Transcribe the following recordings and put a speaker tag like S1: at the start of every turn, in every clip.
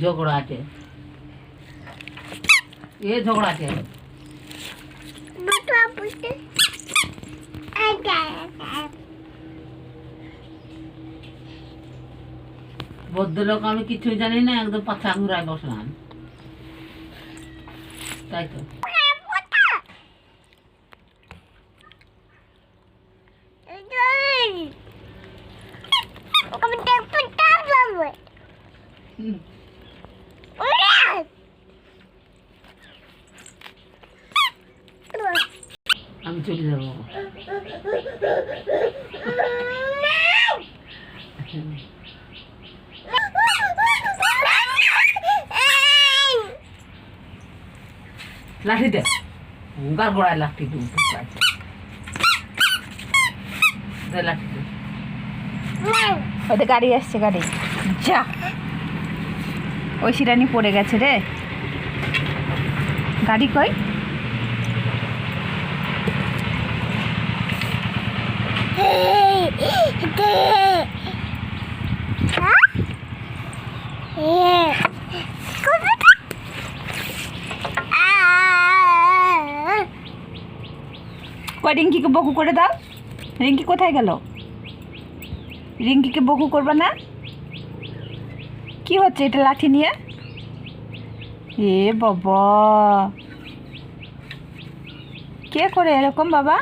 S1: ঝগড়া আছে। এ ঝগড়া আছে। ভদ্রলোক আমি কিছুই জানি না একদম পাছা ঘুরায় বসলাম তাই তো।
S2: আমি দেখতে যাব
S1: হুম, আমি চলে যাব লাঠি দে গার গোড়ায় লাঠি দু। লাঠি
S3: ওদের গাড়ি আসছে, গাড়ি। যা। ওই শিরানি পড়ে গেছে রে। গাড়ি কই? কই রিঙ্কিকে বকু করে দাও। রিঙ্কি কোথায় গেল? রিঙ্কিকে বকু করবে না? কি হচ্ছে এটা লাঠি নিয়ে? এ বাবা। কে করে এরকম বাবা?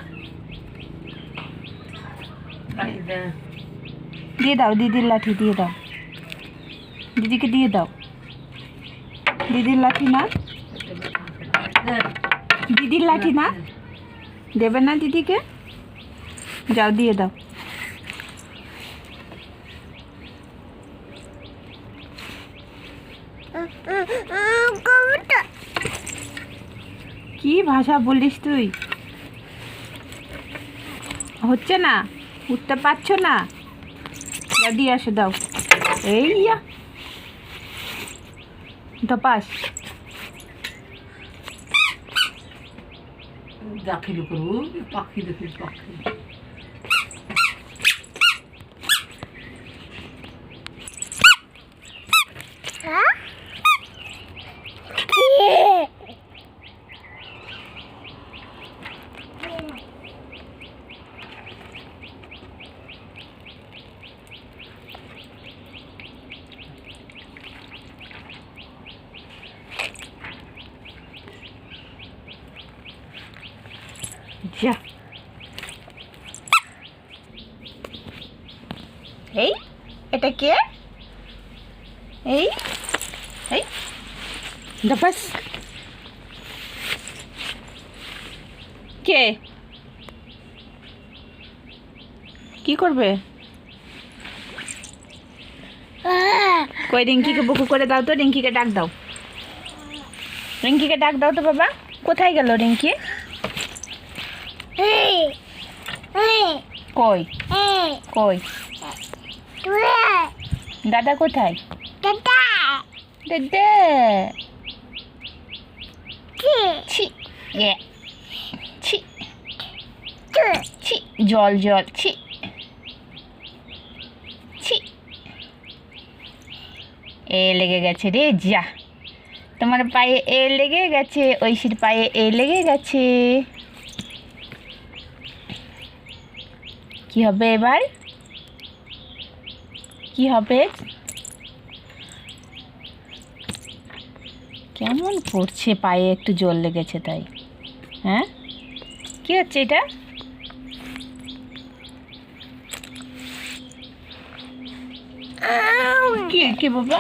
S3: দিয়ে দাও, দিদির লাঠি দিয়ে দাও। দিদিকে দিয়ে দাও। দিদির লাঠি না? দিদির লাঠি না? দেবে না দিদিকে? যাও, দিয়ে দাও। কি ভাষা বলিস তুই? হচ্ছে না? উঠতে পারছ না? দিয়ে আসো, দাও। এই ইয়া। ধপাস।
S1: দাখিল করব পাখি দেখি পাখি।
S3: যা। এই এটা কে? এই এই। ধপাস কে? কি করবে? কই রিঙ্কিকে বুকু করে দাও তো রিঙ্কিকে ডাক দাও। রিঙ্কিকে ডাক দাও তো বাবা। কোথায় গেল রিঙ্কি? কই? কই? দাদা কোথায়? দাদা! ছি, এ, ছি ছি, জল জল, ছি ছি। এ লেগে গেছে রে, যা। তোমার পায়ে এ লেগে গেছে, ঐশীর পায়ে এ লেগে গেছে। কি হবে এবার? কি হবে? কেমন পড়ছে পায়ে? একটু জল লেগেছে তাই। হ্যাঁ? কি হচ্ছে এটা? কি কি বাবা?